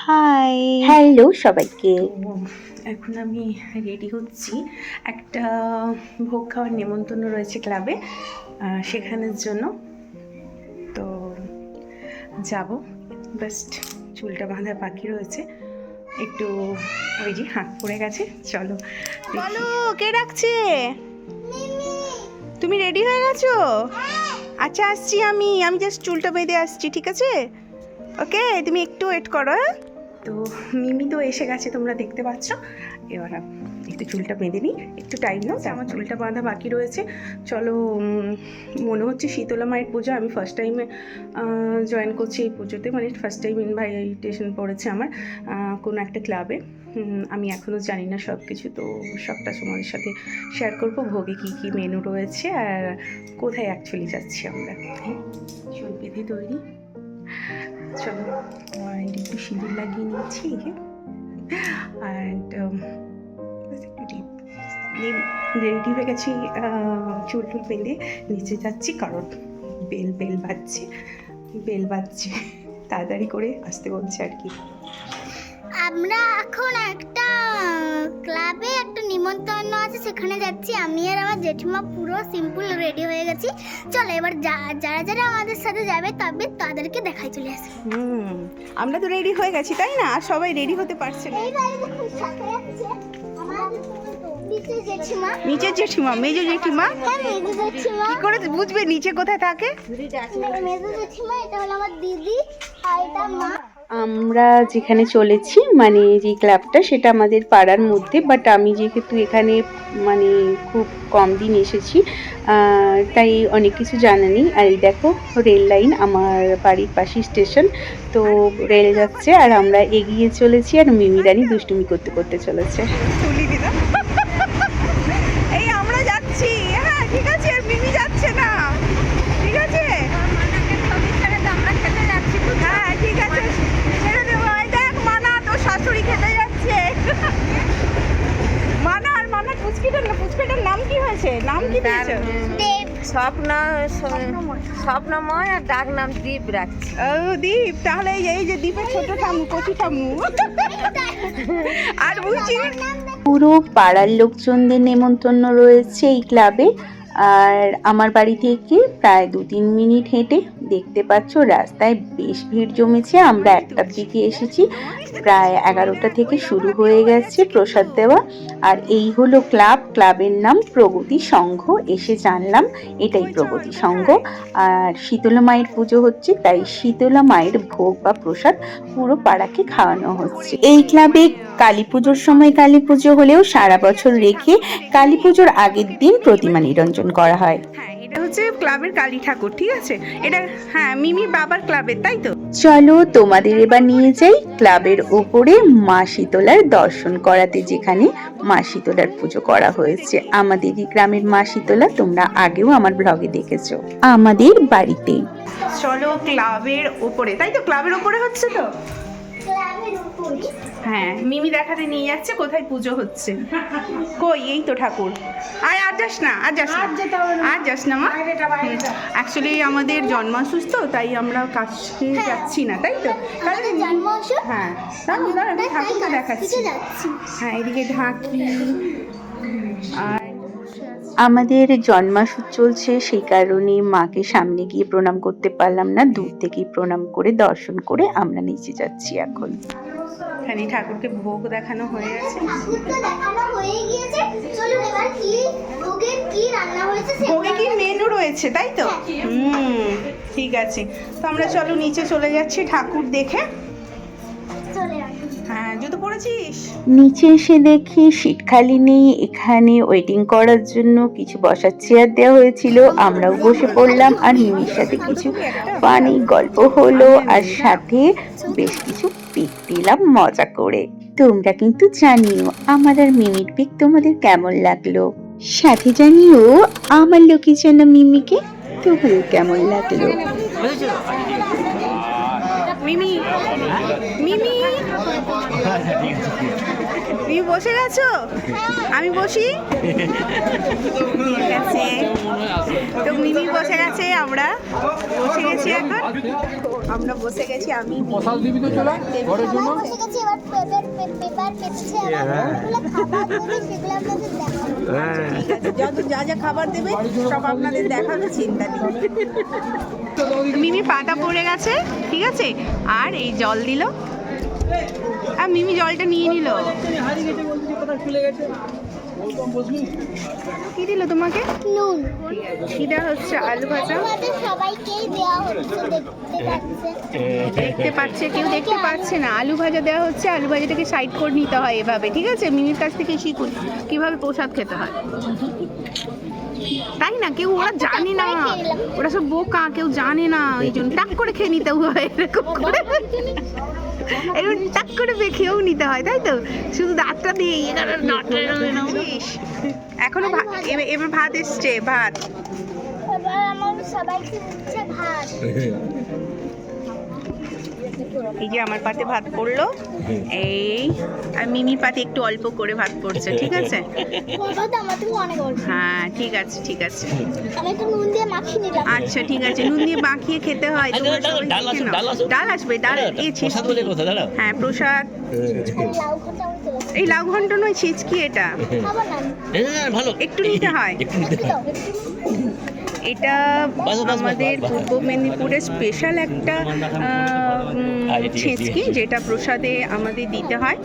Hi hello সবাইকে। এখন আমি রেডি হচ্ছি একটা ভোগ খাওয়ার নেমন্তন্ন রয়েছে ক্লাবে সেখানের জন্য। তো যাব। জাস্ট চুলটা বাঁধা বাকি রয়েছে। একটু ওই যে হাঁক পড়ে গেছে চলো বলো কে ডাকছে? তুমি রেডি হয়ে গেছো? আচ্ছা আসছি আমি। আমি জাস্ট চুলটা বেঁধে আসছি ঠিক আছে? ওকে তুমি একটু ওয়েট করো হ্যাঁ? তো মিমি তো এসে গেছে তোমরা দেখতে পাচ্ছ। এবার একটু চুলটা বেঁধে নিই একটু টাইম নাও আমার চুলটা বাঁধা বাকি রয়েছে। চলো মনে হচ্ছে শীতলা মায়ের পুজো আমি ফার্স্ট টাইমে জয়েন করছি এই পুজোতে মানে ফার্স্ট টাইম ইনভাইটেশন পড়েছে আমার কোনো একটা ক্লাবে আমি এখনও জানি না সব কিছু তো সবটা তোমাদের সাথে শেয়ার করব ভোগে কী কী মেনু রয়েছে আর কোথায় অ্যাকচুয়ালি যাচ্ছি আমরা হ্যাঁ, চুল বেঁধে তৈরি। চলো একটু সিঁদুর লাগিয়ে নিয়েছি। অ্যান্ড রেডি হয়ে গেছি চুল টুল বেঁধে নিচে যাচ্ছি, কারণ বেল বেল বাজছে বেল বাজছে। তাড়াতাড়ি করে আসতে বলছে আর কি। আমরা এখন একটা ক্লাবে একটা নিমন্ত্রণ আছে সেখানে যাচ্ছি। আমি আর আমার জেঠিমা পুরো সিম্পল রেডি হয়ে গেছি। চলো এবার যারা যারা আমাদের সাথে যাবে তবে তাদেরকে দেখাই চলে আসি। হুম আমরা তো রেডি হয়ে গেছি তাই না? আর সবাই রেডি হতে পারছে না। নিচে জেঠিমা। নিচের জেঠিমা মেজো জেঠিমা। হ্যাঁ মেজো জেঠিমা। কি করে বুঝবে নিচে কোথায় থাকে? মেজো জেঠিমা এটা হলো আমার দিদি আর এটা মা। আমরা যেখানে চলেছি মানে যে ক্লাবটা, সেটা আমাদের পাড়ার মধ্যে বাট আমি যেহেতু এখানে মানে খুব কম দিন এসেছি তাই অনেক কিছু জানা নেই। আর এই দেখো রেল লাইন আমার বাড়ির পাশে স্টেশন তো রেল যাচ্ছে, আর আমরা এগিয়ে চলেছি, আর মিমি রানী দুষ্টুমি করতে করতে চলেছে তুলি দিলাম এই আমরা যাচ্ছি হ্যাঁ ঠিক আছে আর মিমি যাচ্ছে না ঠিক আছে হ্যাঁ ঠিক আছে ছেড়ে দেবো এই দেখ মানা তোর শাশুড়ি খেতে যাচ্ছে মানা আর মানা পুচকিটার না পুচকিটার নাম কি স্বপ্ন স্বপ্নময় আর ডাক নাম দ্বীপ রাখছি। ও দীপ তাহলে এই যে- দ্বীপের যে ছোট ঠামু কচি ঠামু আর বুঝি? পুরো পাড়ার লোকজনদের নেমন্তন্ন রয়েছে এই ক্লাবে। আর আমার বাড়ি থেকে প্রায় দু তিন মিনিট হেঁটে দেখতে পাচ্ছ, রাস্তায় বেশ ভিড় জমেছে। আমরা একটার দিকে এসেছি, প্রায় এগারোটা থেকে শুরু হয়ে গেছে প্রসাদ দেওয়া। আর এই হলো ক্লাব, ক্লাবের নাম প্রগতি সংঘ, এসে জানলাম এটাই প্রগতি সংঘ। আর শীতলা মায়ের পুজো হচ্ছে, তাই শীতলা মায়ের ভোগ বা প্রসাদ পুরো পাড়াকে খাওয়ানো হচ্ছে। এই ক্লাবে কালী পুজোর সময় কালী পুজো হলেও সারা বছর রেখে কালী পুজোর আগের দিন প্রতিমা নিরঞ্জন করা হয়। এটা হচ্ছে ক্লাবের কালী ঠাকুর ঠিক আছে? এটা হ্যাঁ মিমি বাবার ক্লাবের তাই তো? চলো তোমাদের এবার নিয়ে যাই ক্লাবের ওপরে মা শীতলার দর্শন করাতে যেখানে মা শীতলার পুজো করা হয়েছে। আমাদের এই গ্রামের মা শীতলা তোমরা আগেও আমার ব্লগে দেখেছ। আমাদের বাড়িতেই চলো ক্লাবের ওপরে তাই তো? ক্লাবের ওপরে হচ্ছে তো? হ্যাঁ মিমি দেখাতে নিয়ে যাচ্ছে কোথায় পুজো হচ্ছে? কই এই তো ঠাকুর। আর আর যাস না আর যাস না। আর যাস না মা। অ্যাকচুয়ালি আমাদের জন্মাসুস তো তাই আমরা কাছে যাচ্ছি না তাই তো? হ্যাঁ। দাঁড়ান ঠাকুরকে দেখাচ্ছি। হ্যাঁ এদিকে ঢাকি। আর আমাদের জন্মাসুদ চলছে সেই কারণে মাকে সামনে গিয়ে প্রণাম করতে পারলাম না। দূর থেকেই প্রণাম করে দর্শন করে আমরা নিচে যাচ্ছি এখন। এখানে ঠাকুরকে ভোগ দেখানো হয়ে গেছে। ঠাকুরকে দেখানো হয়ে গিয়েছে। চলুন এবার কি ভোগের কি রান্না হয়েছে ভোগে কি মেনু রয়েছে তাই তো? হুম ঠিক আছে। তো আমরা চলো নিচে চলে যাচ্ছি ঠাকুর দেখে। নিচে এসে দেখি সিট খালি নেই, এখানে ওয়েটিং করার জন্য কিছু বসার চেয়ার দেওয়া হয়েছিল। আমরাও বসে পড়লাম আর মিমির সাথে কিছু পানি গল্প হলো আর সাথে বেশ কিছু পিক দিলাম মজা করে। তোমরা কিন্তু জানিও আমার আর মিমির পিক তোমাদের কেমন লাগল? সাথে জানিও আমার লোকের জন্য মিমিকে তোমাদের কেমন লাগল। মিমি মিমি। তুমি বসে গেছো? আমি বসি? ঠিক আছে। তো মিমি বসে গেছে আমরা বসে গেছি এখন। আমরা বসে গেছি আমি মশাল দিবি তো চলে ঘরের জন্য। ঠিক আছে যত যা যা খাবার দেবে সব আপনাদের দেখানো চিন্তা নেই। মিমি পাতা পড়ে গেছে ঠিক আছে? আর এই জল দিল। আর মিমি জলটা নিয়ে নিল। কি দিল তোমাকে? নুন। এটা হচ্ছে আলু ভাজা। সবাইকেই দেওয়া হচ্ছে দেখতে পাচ্ছে। দেখতে পাচ্ছে কেউ দেখতে পাচ্ছে না। আলু ভাজা দেওয়া হচ্ছে আলু ভাজাটাকে সাইড করে নিতে হয় এভাবে ঠিক আছে? মিমির কাছ থেকে শিখুন কীভাবে প্রসাদ খেতে হয়। তাই না? কেউ ওরা জানে না। ওরা সব বোকা কেউ জানে না। ওই জন্য। টাক করে খেয়ে নিতে হয় এরকম করে। এরকম টাক করে খেয়েও নিতে হয় তাই তো? শুধু দাঁতটা দিয়ে ইস। এখনও এবার- এবার ভাত এসছে ভাত। সবাইকে ভাত। এই যে আমার পাতে ভাত পড়ল। এই আর মিমির পাতে একটু অল্প করে ভাত পড়ছে ঠিক আছে? হ্যাঁ ঠিক আছে ঠিক আছে। আচ্ছা ঠিক আছে। নুন দিয়ে মাখিয়ে খেতে হয় ডাল নাও। ডাল আসবে ডাল দাঁড়াও। হ্যাঁ প্রসাদ। এই লাউ ঘন্ট নয় ছিচকি এটা। ভালো। একটু নিতে হয়। এটা আমাদের। পূর্ব মেদিনীপুরের স্পেশাল একটা ছেঁচকি যেটা প্রসাদে আমাদের দিতে হয়।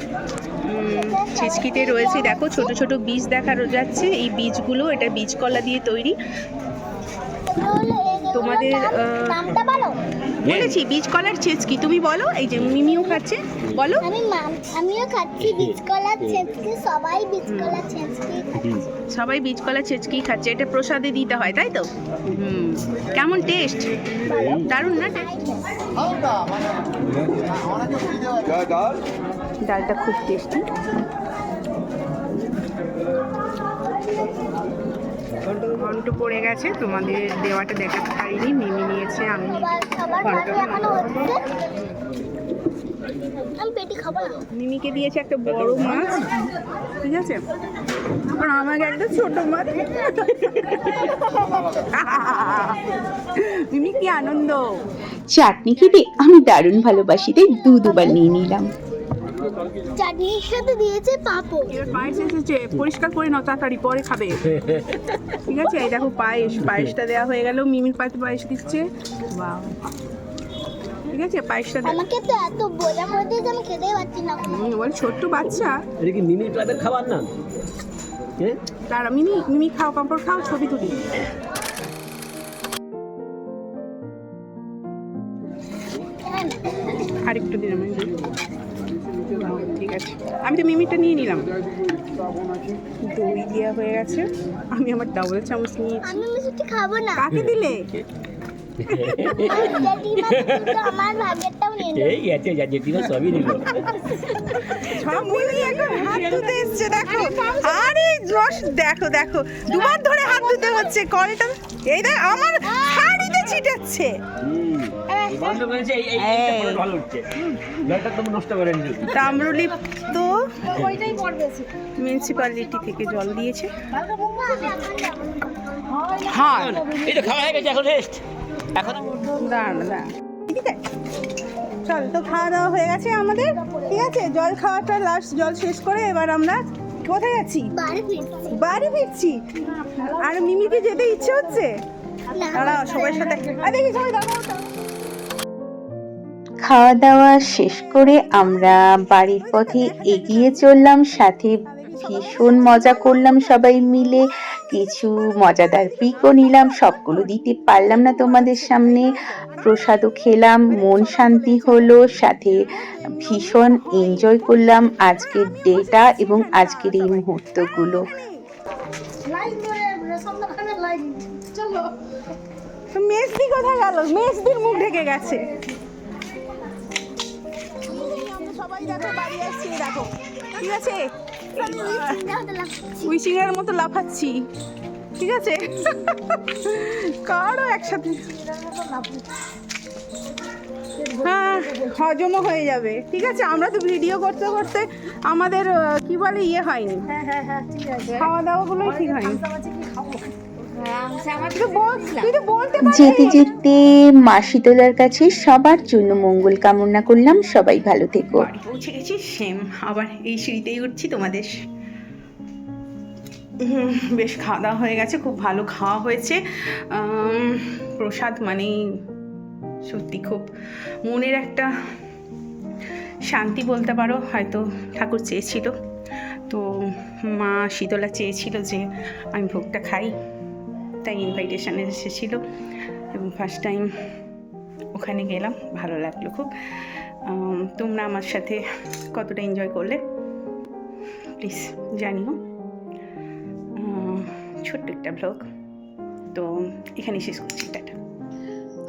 ছেঁচকিতে রয়েছে দেখো ছোট ছোট বীজ দেখা যাচ্ছে। এই বীজগুলো এটা বীজ কলা দিয়ে তৈরি। তোমাদের, বলেছি বীজ কলার ছেঁচকি তুমি বলো এই যে মিমিও খাচ্ছে বলো। আমি আমিও খাচ্ছি বীজ কলা ছেঁচকি সবাই বীজ কলা ছেঁচকি খাচ্ছে। সবাই বীজ কলা ছেঁচকি খাচ্ছে? এটা প্রসাদে দিতে হয় তাই তো? হুম। কেমন টেস্ট দারুণ না ডালটা খুব টেস্টি ঘন্ট পড়ে গেছে, তোমাদের দেওয়াটা দেখাতে পারিনি, মিমি নিয়েছে, আমি মিমিকে দিয়েছে একটা বড় মাছ, ঠিক আছে? আর আমাকে একটা ছোট মাছ। মিমি, কি আনন্দ। চাটনি খেতে আমি দারুণ ভালোবাসি, তাই দু দুবার নিয়ে নিলাম। চাটনির সাথে দিয়েছে এবার পায়েস এসেছে পরিষ্কার করে নাও তাড়াতাড়ি পরে খাবে। ঠিক আছে এই দেখো পায়েস পায়েসটা দেওয়া হয়ে গেল মিমির পাতে পায়েস দিচ্ছে। বাহ ঠিক আছে পায়েসটা আমাকে তো এত বোঝা করে আমি খেতেই পারছি না। বল ছোট্ট বাচ্চা। এটা কি ক্লাবের খাবার না? তারা মিমি মিমি খাও পাঁপড় খাও ছবি তুলি। আরেকটু দিন আমি আমি তো মিমিটা নিয়ে নিলাম। দই দেওয়া হয়ে গেছে। আমি আমার ডাবল চামচ নিয়েছি আমি মিষ্টি খাব না। কাকে দিলে? আমার ভাগেরটাও নিয়ে এই আছে জেঠিমা সবই নিল। সব মিলিয়ে এখন হাত ধুতে এসছে দেখো। আরে রস দেখো দেখো। দুবার ধরে হাত ধুতে হচ্ছে কলটা। এই দেখ আমার শাড়িতে ছিটাচ্ছে তাম্রলিপ তো ওইটাই মিউনিসিপ্যালিটি থেকে জল দিয়েছে। হ্যাঁ এই খাওয়া হয়ে গেছে এখন রেস্ট এখন দাঁড়ান দাঁড়ান। ঠিক আছে। চল তো খাওয়া দাওয়া হয়ে গেছে আমাদের। ঠিক আছে জল খাওয়াটা লাস্ট জল শেষ করে এবার আমরা কোথায় যাচ্ছি? বাড়ি ফিরছি। আর মিমিকে যেতে ইচ্ছে হচ্ছে? না দাঁড়াও সবার সাথে আর দেখি সবাই দাঁড়াও দাঁড়াও। খাওয়া দাওয়া শেষ করে আমরা বাড়ির পথে এগিয়ে চললাম, সাথে ভীষণ মজা করলাম সবাই মিলে, কিছু মজাদার পিকও নিলাম, সবগুলো দিতে পারলাম না তোমাদের সামনে। প্রসাদও খেলাম, মন শান্তি হলো, সাথে ভীষণ এনজয় করলাম আজকের ডেটা এবং আজকের এই মুহূর্তগুলো। মেসদি কোথায় গেল? মেসদির মুখ ঢেকে গেছে। সবাই দেখো বাড়ি আসছি দেখো। ঠিক আছে? উইচিং এর মতো লাফাচ্ছি। ঠিক আছে? কারও একসাথে। হ্যাঁ হজমও হয়ে যাবে। ঠিক আছে? আমরা তো ভিডিও করতে করতে আমাদের কি বলে ইয়ে হয়নি। খাওয়া দাওয়াগুলোই ঠিক হয়নি। তুই তো বল- তুই তো বলতে পারবি। যেতে যেতে মা শীতলার কাছে সবার জন্য মঙ্গল কামনা করলাম সবাই ভালো থেকো। পৌঁছে গেছি সেম। আবার এই সিঁড়িতেই উঠছি তোমাদের। বেশ খাওয়া দাওয়া হয়ে গেছে খুব ভালো খাওয়া হয়েছে। প্রসাদ মানে সত্যি খুব মনের একটা শান্তি বলতে পারো হয়তো ঠাকুর চেয়েছিল। তো মা শীতলা চেয়েছিল যে আমি ভোগটা খাই। তাই ইনভাইটেশানে এসেছিল এবং ফার্স্ট টাইম ওখানে গেলাম, ভালো লাগল খুব। তোমরা আমার সাথে কতটা এনজয় করলে? প্লিজ জানিও। ছোট্ট একটা ব্লগ তো এখানে শেষ করছি, টাটা।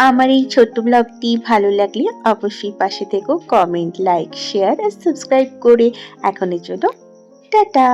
আমার এই ছোট্ট ব্লগটি ভালো লাগলে অবশ্যই পাশে থেকো কমেন্ট লাইক শেয়ার আর সাবস্ক্রাইব করে এখনের জন্য টাটা।